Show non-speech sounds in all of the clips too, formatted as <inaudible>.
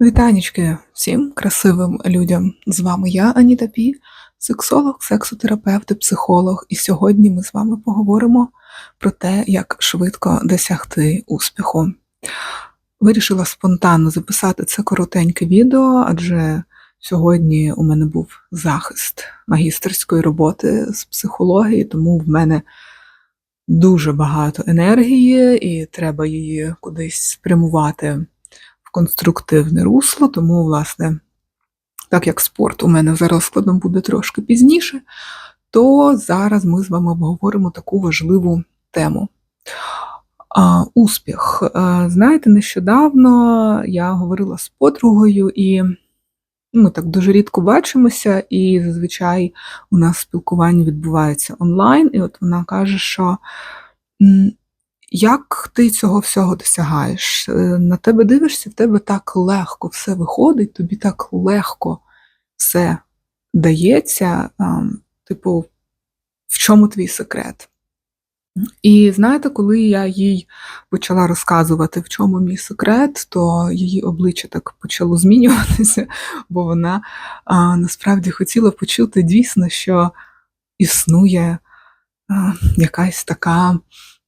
Вітанечки всім красивим людям. З вами я, Аніта Пі, сексолог, сексотерапевт і психолог. І сьогодні ми з вами поговоримо про те, як швидко досягти успіху. Вирішила спонтанно записати це коротеньке відео, адже сьогодні у мене був захист магістерської роботи з психології, тому в мене дуже багато енергії, і треба її кудись спрямувати конструктивне русло, тому, власне, так як спорт у мене за розкладом буде трошки пізніше, то зараз ми з вами обговоримо таку важливу тему. Успіх. Знаєте, нещодавно я говорила з подругою, і ми так дуже рідко бачимося, і зазвичай у нас спілкування відбувається онлайн, і от вона каже, що як ти цього всього досягаєш? Е, На тебе дивишся, в тебе так легко все виходить, тобі так легко все дається. Типу, в чому твій секрет? І знаєте, коли я їй почала розказувати, в чому мій секрет, то її обличчя так почало <laughs> змінюватися, бо вона а, насправді хотіла почути дійсно, що існує а, якась така,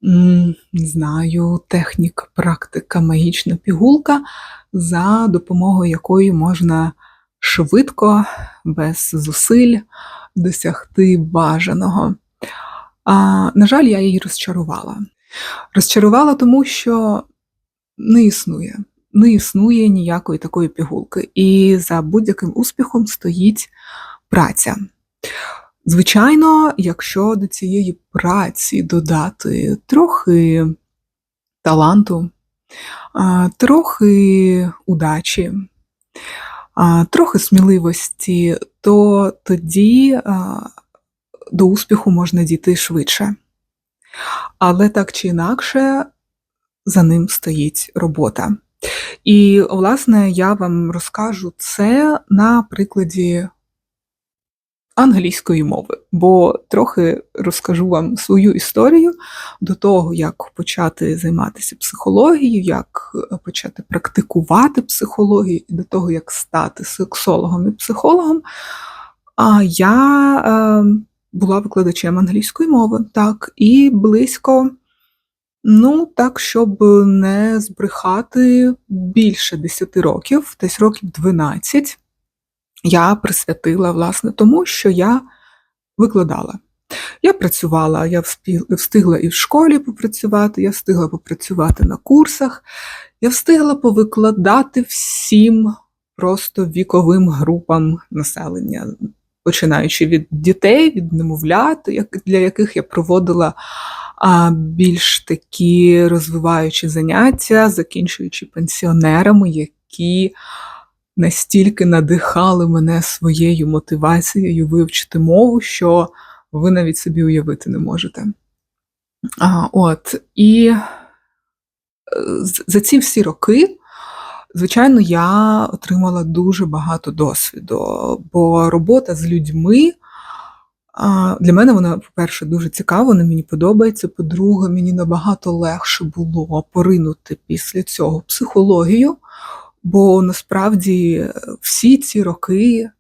не знаю, техніка, практика, магічна пігулка, за допомогою якої можна швидко, без зусиль досягти бажаного. А, на жаль, я її розчарувала. Розчарувала, тому що не існує. Не існує ніякої такої пігулки. І за будь-яким успіхом стоїть праця. Звичайно, якщо до цієї праці додати трохи таланту, трохи удачі, трохи сміливості, то тоді до успіху можна дійти швидше. Але так чи інакше, за ним стоїть робота. І, власне, я вам розкажу це на прикладі англійської мови, бо трохи розкажу вам свою історію до того, як почати займатися психологією, як почати практикувати психологію, і до того, як стати сексологом і психологом. А я е, була викладачем англійської мови, так, і близько, ну, так, щоб не збрехати більше 10 років, десь років 12, я присвятила, власне, тому, що я викладала. Я працювала, я встигла і в школі попрацювати, я встигла попрацювати на курсах, я встигла повикладати всім просто віковим групам населення, починаючи від дітей, від немовлят, для яких я проводила більш такі розвиваючі заняття, закінчуючи пенсіонерами, які настільки надихали мене своєю мотивацією вивчити мову, що ви навіть собі уявити не можете. А, от, і е, за ці всі роки, звичайно, я отримала дуже багато досвіду, бо робота з людьми. Для мене вона, по-перше, дуже цікава, вона мені подобається. По-друге, мені набагато легше було поринути після цього психологію, бо насправді е, всі ці роки,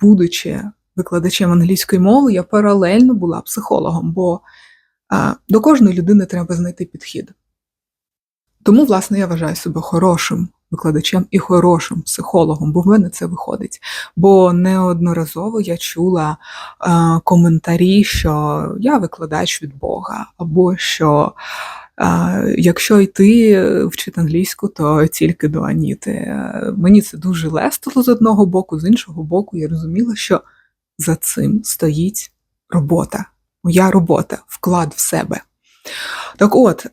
будучи викладачем англійської мови, я паралельно була психологом, бо до кожної людини треба знайти підхід. Тому, власне, я вважаю себе хорошим викладачем і хорошим психологом, бо в мене це виходить. Бо неодноразово я чула е, коментарі, що я викладач від Бога, або що е, якщо йти вчити англійську, то тільки до Аніти. Е, Мені це дуже лестило з одного боку, з іншого боку, я розуміла, що за цим стоїть робота. Моя робота, вклад в себе. Так от,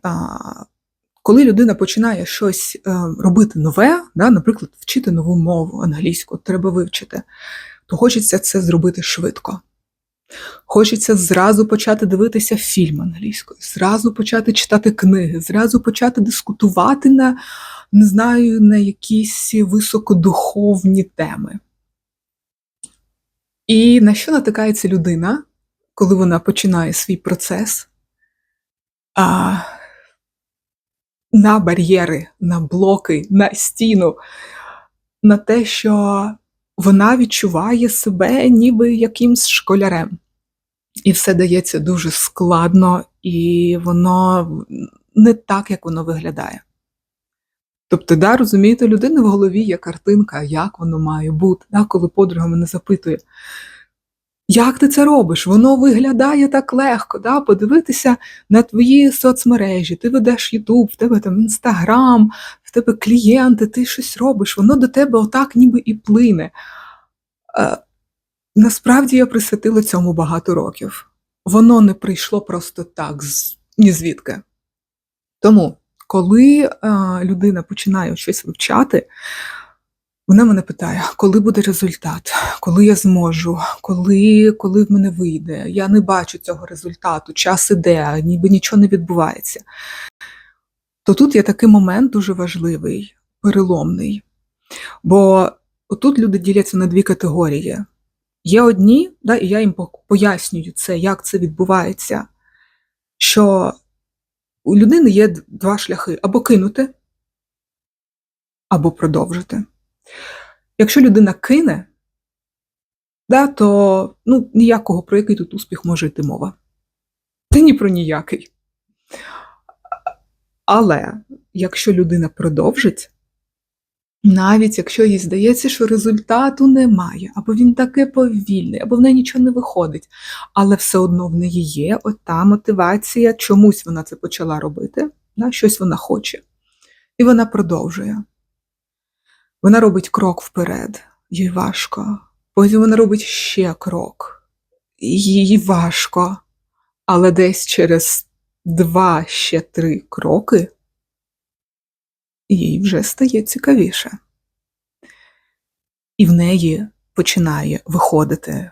коли людина починає щось е, робити нове, наприклад, вчити нову мову англійську, треба вивчити, то хочеться це зробити швидко. Хочеться зразу почати дивитися фільм англійською, зразу почати читати книги, зразу почати дискутувати на, не знаю, на якісь високодуховні теми. І на що натикається людина, коли вона починає свій процес? А, на бар'єри, на блоки, на стіну. на те, що вона відчуває себе ніби якимсь школярем. І все дається дуже складно, і воно не так, як воно виглядає. Тобто, да, розумієте, людини в голові є картинка, як воно має бути. Да, коли подруга мене запитує, як ти це робиш? Воно виглядає так легко. Да? Подивитися на твої соцмережі, ти ведеш Ютуб, в тебе там Інстаграм, в тебе клієнти, ти щось робиш, воно до тебе отак ніби і плине. Е, насправді я присвятила цьому багато років. Воно не прийшло просто так, ні звідки. Тому, коли е, людина починає щось вивчати, вона мене питає, коли буде результат, коли я зможу, коли коли в мене вийде. Я не бачу цього результату, час іде, ніби нічого не відбувається. То тут є такий момент дуже важливий, переломний. Бо тут люди діляться на дві категорії. Є одні, да, і я їм пояснюю це, як це відбувається, що у людини є два шляхи: або кинути, або продовжити. Якщо людина кине, да, то ну, ніякого про який тут успіх може йти мова. Та ні про ніякий. Але якщо людина продовжить, навіть якщо їй здається, що результату немає, або він таке повільний, або в неї нічого не виходить, але все одно в неї є ота мотивація, чомусь вона це почала робити, да, щось вона хоче. І вона продовжує. Вона робить крок вперед, їй важко. Потім вона робить ще крок, їй важко, але десь через два ще три кроки їй вже стає цікавіше. І в неї починає виходити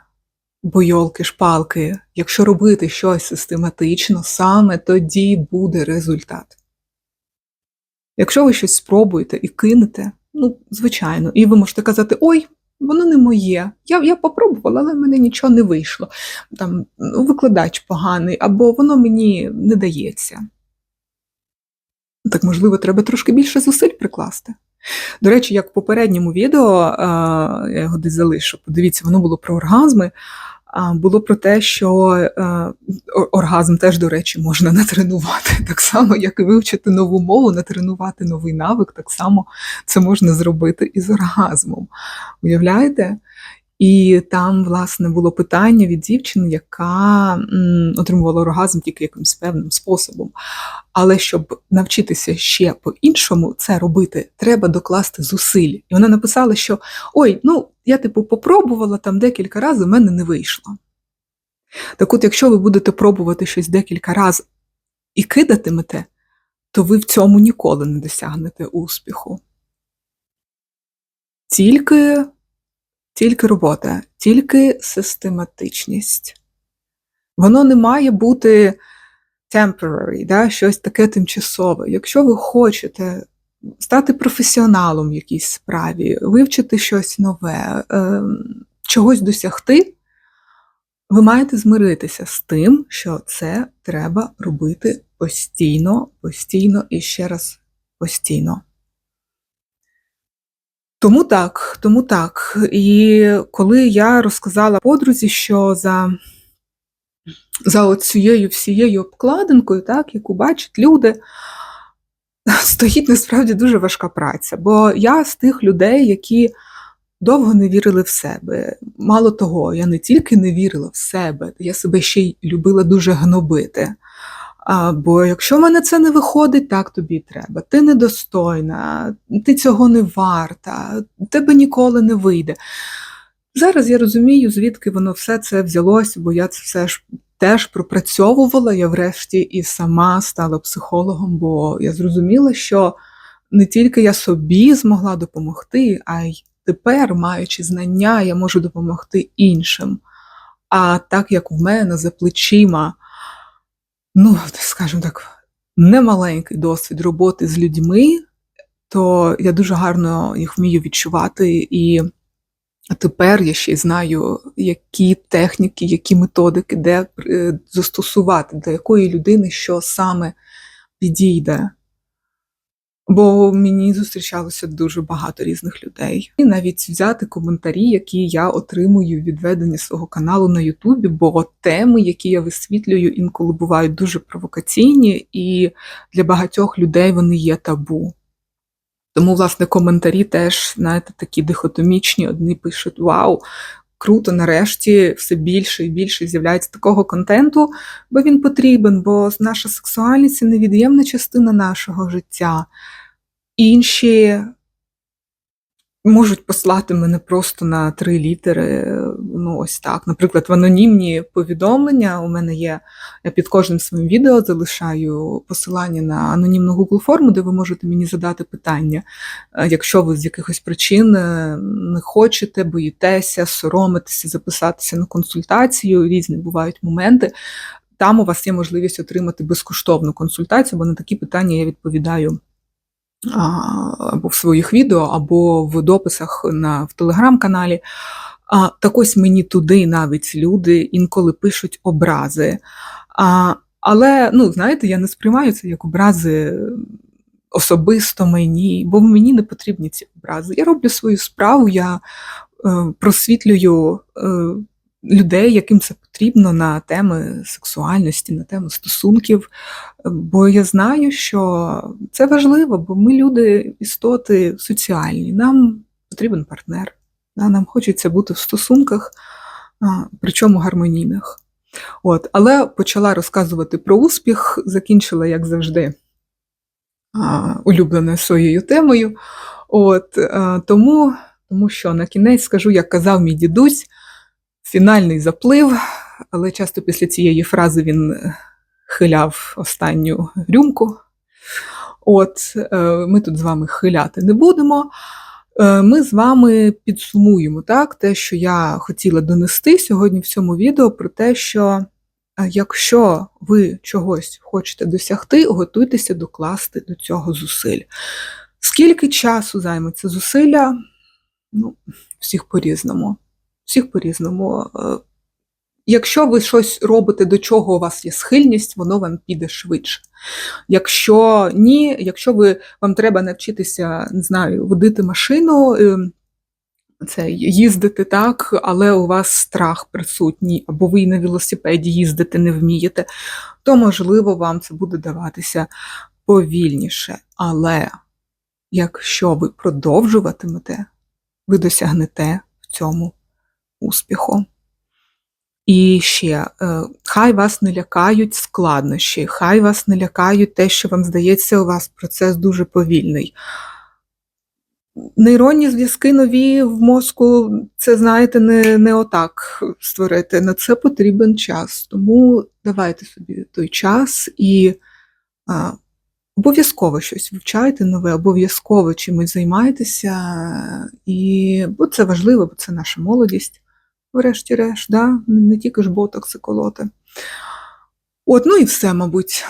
бойолки, шпалки. Якщо робити щось систематично, саме тоді буде результат. Якщо ви щось спробуєте і кинете, Ну, звичайно, і ви можете казати, ой, воно не моє. Я я попробувала, але в мене нічого не вийшло. Там ну, Викладач поганий, або воно мені не дається. Так, можливо, треба трошки більше зусиль прикласти. До речі, як в попередньому відео, я його десь залишу, подивіться, воно було про оргазми було про те, що е, оргазм теж, до речі, можна натренувати. Так само, як і вивчити нову мову, натренувати новий навик, так само це можна зробити і з оргазмом. Уявляєте? І там, власне, було питання від дівчини, яка м, отримувала оргазм тільки якимось певним способом. Але щоб навчитися ще по-іншому це робити, треба докласти зусиль. І вона написала, що ой, ну я типу попробувала там декілька разів, у мене не вийшло. Так от, якщо ви будете пробувати щось декілька разів і кидатимете, то ви в цьому ніколи не досягнете успіху. Тільки тільки робота, тільки систематичність. Воно не має бути temporary, да, щось таке тимчасове. Якщо ви хочете стати професіоналом в якійсь справі, вивчити щось нове, е, чогось досягти, ви маєте змиритися з тим, що це треба робити постійно, постійно і ще раз постійно. Тому так, тому так. І коли я розказала подрузі, що за за цією всією обкладинкою, так, яку бачать люди, стоїть насправді дуже важка праця. Бо я з тих людей, які довго не вірили в себе. Мало того, я не тільки не вірила в себе, я себе ще й любила дуже гнобити. А, Бо якщо в мене це не виходить, так тобі треба. Ти недостойна, ти цього не варта, тебе ніколи не вийде. Зараз я розумію, звідки воно все це взялося, бо я це все ж теж пропрацьовувала. Я врешті і сама стала психологом, бо я зрозуміла, що не тільки я собі змогла допомогти, а й тепер, маючи знання, я можу допомогти іншим. А так як в мене за плечима ну, скажімо так, немаленький досвід роботи з людьми, то я дуже гарно їх вмію відчувати. І тепер я ще й знаю, які техніки, які методики, де е, застосувати, для якої людини що саме підійде. Бо мені зустрічалося дуже багато різних людей. І навіть взяти коментарі, які я отримую від ведення свого каналу на Ютубі, бо теми, які я висвітлюю, інколи бувають дуже провокаційні, і для багатьох людей вони є табу. Тому, власне, коментарі теж, знаєте, такі дихотомічні. Одні пишуть: Вау, круто, нарешті все більше і більше з'являється такого контенту, бо він потрібен, бо наша сексуальність це невід'ємна частина нашого життя. Інші можуть послати мене просто на три літери. Ну, ось так. Наприклад, в анонімні повідомлення у мене є. Я під кожним своїм відео залишаю посилання на анонімну Google форму, де ви можете мені задати питання. Е, Якщо ви з якихось причин е, не хочете, боїтеся, соромитеся, записатися на консультацію, різні бувають моменти. Там у вас є можливість отримати безкоштовну консультацію, бо на такі питання я відповідаю або в своїх відео, або в дописах на, в телеграм-каналі. А, так ось мені туди навіть люди інколи пишуть образи. А, але, ну, знаєте, я не сприймаю це як образи особисто мені, бо мені не потрібні ці образи. Я роблю свою справу, я е, просвітлюю е, людей, яким це потрібно на теми сексуальності, на теми стосунків. Бо я знаю, що це важливо, бо ми люди, істоти соціальні. Нам потрібен партнер. Нам хочеться бути в стосунках, причому гармонійних. От, але почала розказувати про успіх, закінчила, як завжди, улюбленою своєю темою. От, тому, тому що на кінець скажу, як казав мій дідусь, фінальний заплив, але часто після цієї фрази він е, хиляв останню рюмку. От, е, ми тут з вами хиляти не будемо. Е, Ми з вами підсумуємо так, те, що я хотіла донести сьогодні в цьому відео, про те, що якщо ви чогось хочете досягти, готуйтеся докласти до цього зусиль. Скільки часу займе це зусилля? Ну, всіх по-різному. Всіх по-різному. Е, Якщо ви щось робите, до чого у вас є схильність, воно вам піде швидше. Якщо ні, якщо ви, вам треба навчитися, не знаю, водити машину, е, це їздити так, але у вас страх присутній, або ви на велосипеді їздити не вмієте, то можливо вам це буде даватися повільніше. Але якщо ви продовжуватимете, ви досягнете в цьому успіху. І ще, е, хай вас не лякають складнощі, хай вас не лякають те, що вам здається, у вас процес дуже повільний. Нейронні зв'язки нові в мозку, це, знаєте, не, не отак створити. На це потрібен час. Тому давайте собі той час і а, обов'язково щось вивчайте нове, обов'язково чимось займайтеся, і, бо це важливо, бо це наша молодість врешті-решт, да? не тільки ж ботокси колоти. От, ну і все, мабуть.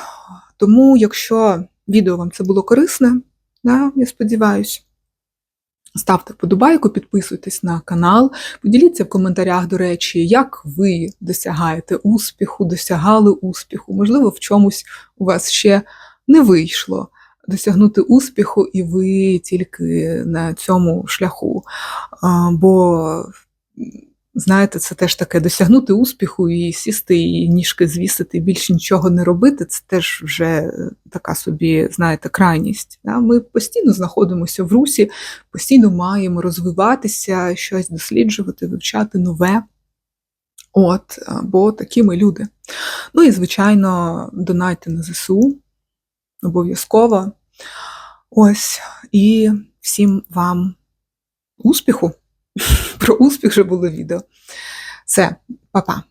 Тому, якщо відео вам це було корисне, да, я сподіваюся, ставте вподобайку, підписуйтесь на канал, поділіться в коментарях, до речі, як ви досягаєте успіху, досягали успіху. Можливо, в чомусь у вас ще не вийшло досягнути успіху, і ви тільки на цьому шляху. Бо Знаєте, це теж таке досягнути успіху і сісти, і ніжки звісити, і більше нічого не робити. Це теж вже е, така собі, знаєте, крайність. Ми постійно знаходимося в русі, постійно маємо розвиватися, щось досліджувати, вивчати нове. От, бо такі ми люди. Ну і, звичайно, донайте на ЗСУ обов'язково. Ось, і всім вам успіху! Про успіх вже було відео. Все, па-па.